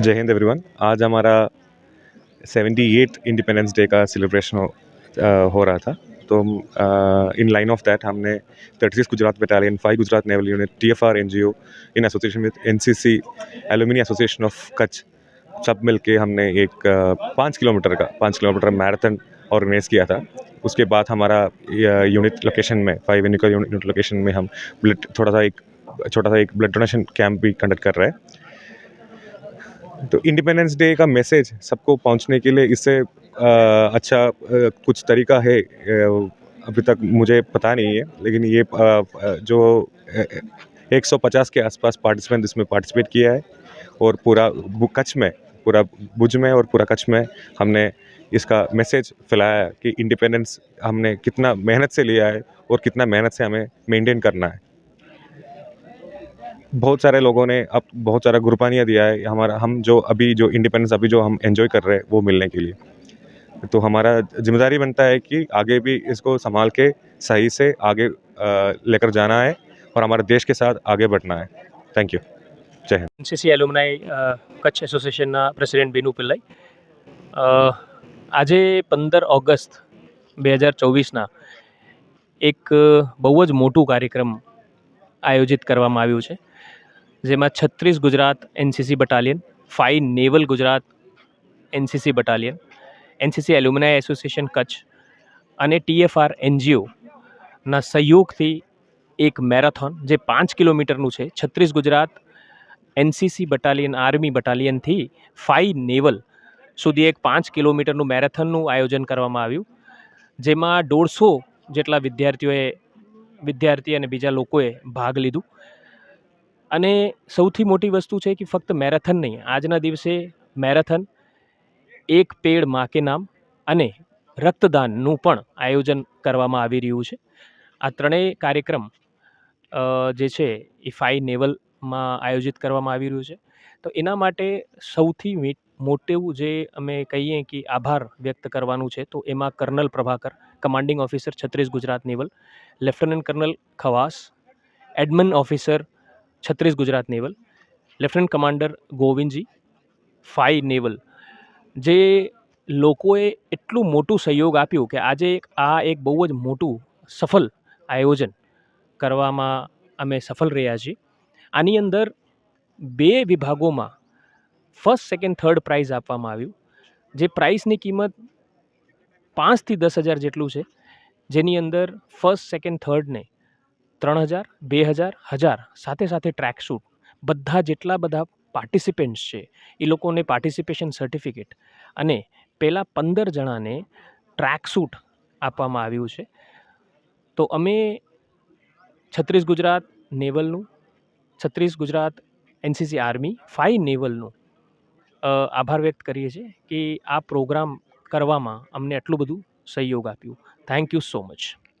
जय हिंद एवरीवन। आज हमारा सेवेंटी एट इंडिपेंडेंस डे का सेलिब्रेशन हो, हो रहा था। तो इन लाइन ऑफ़ दैट हमने thirty six Gujarat battalion five Gujarat naval unit T F R N G O in association with N C C alumni association of Kutch सब मिल के हमने एक पाँच किलोमीटर का पाँच किलोमीटर मैराथन ऑर्गेनाइज किया था। उसके बाद हमारा यूनिट लोकेशन में फाइव एन यूनिट लोकेशन में हम ब्लड थोड़ा सा एक छोटा सा एक ब्लड डोनेशन कैंप भी कंडक्ट कर रहे हैं। तो इंडिपेंडेंस डे का मैसेज सबको पहुँचने के लिए इससे अच्छा कुछ तरीका है अभी तक मुझे पता नहीं है, लेकिन ये जो एक सौ पचास के आसपास पार्टिसिपेंट इसमें पार्टिसिपेट किया है, और पूरा कच्छ में, पूरा भुज में और पूरा कच्छ में हमने इसका मैसेज फैलाया कि इंडिपेंडेंस हमने कितना मेहनत से लिया है और कितना मेहनत से हमें मेंटेन करना है। बहुत सारे लोगों ने अब बहुत सारा गुरबानियाँ दिया है हमारा हम जो अभी जो इंडिपेंडेंस अभी जो हम एंजॉय कर रहे हैं वो मिलने के लिए तो हमारा जिम्मेदारी बनता है कि आगे भी इसको संभाल के सही से आगे अ, लेकर जाना है और हमारे देश के साथ आगे बढ़ना है थैंक यू जय हिंद એનસીસી એલુમનાઈ કચ્છ એસોસિએશનના પ્રેસિડેન્ટ બિનુ પિલ્લાઈ અ, આજે પંદર ઓગસ્ટ બે હજાર ચોવીસના એક અ, બહુ જ મોટું કાર્યક્રમ આયોજિત કરવામાં આવ્યું છે જેમાં છત્રીસ Gujarat NCC battalion five naval Gujarat NCC battalion, NCC alumni association Kutch અને ટીએફઆર એનજીઓના સહયોગથી એક મેરેથોન જે પાંચ કિલોમીટરનું છે, છત્રીસ ગુજરાત એનસીસી બટાલિયન, આર્મી બટાલિયનથી ફાઇવ નેવલ સુધી એક પાંચ કિલોમીટરનું મેરેથોનનું આયોજન કરવામાં આવ્યું, જેમાં દોઢસો જેટલા વિદ્યાર્થીઓએ, વિદ્યાર્થી અને બીજા લોકોએ ભાગ લીધું. અને સૌથી મોટી વસ્તુ છે કે ફક્ત મેરેથન નહીં, આજના દિવસે મેરેથન, એક પેડમાં કે નામ અને રક્તદાનનું પણ આયોજન કરવામાં આવી રહ્યું છે. આ ત્રણેય કાર્યક્રમ જે છે એ ફાઈ નેવલમાં આયોજિત કરવામાં આવી રહ્યું છે. તો એના માટે સૌથી મોટું જે અમે કહીએ કે આભાર વ્યક્ત કરવાનું છે તો એમાં કર્નલ પ્રભાકર, કમાન્ડિંગ ઓફિસર છત્રીસ Gujarat naval, lieutenant colonel Khawas, admin officer છત્રીસ Gujarat naval, lieutenant commander Govindji, five naval. જે લોકોએ એટલું મોટું સહયોગ આપ્યું કે આજે આ એક બહુ જ મોટું સફળ આયોજન કરવામાં અમે સફળ રહ્યા છીએ. આની અંદર બે વિભાગોમાં ફર્સ્ટ સેકન્ડ થર્ડ પ્રાઇઝ આપવામાં આવ્યું. જે પ્રાઇઝની કિંમત પાંચથી દસ હજાર જેટલું છે. જેની અંદર ફર્સ્ટ સેકન્ડ થર્ડને ત્રણ હજાર, બે હજાર હજાર સાથે સાથે ટ્રેક શૂટ બધા જેટલા બધા પાર્ટિસિપેન્ટ્સ છે, એ લોકોને પાર્ટિસિપેશન સર્ટિફિકેટ અને પહેલાં પંદર જણાને ટ્રેક શૂટ આપવામાં આવ્યું છે. તો અમે છત્રીસ ગુજરાત નેવલનું, છત્રીસ ગુજરાત એનસીસી આર્મી ફાઈ નેવલનું આભાર વ્યક્ત કરીએ છીએ કે આ પ્રોગ્રામ કરવામાં અમને આટલું બધું સહયોગ આપ્યું. Thank you so much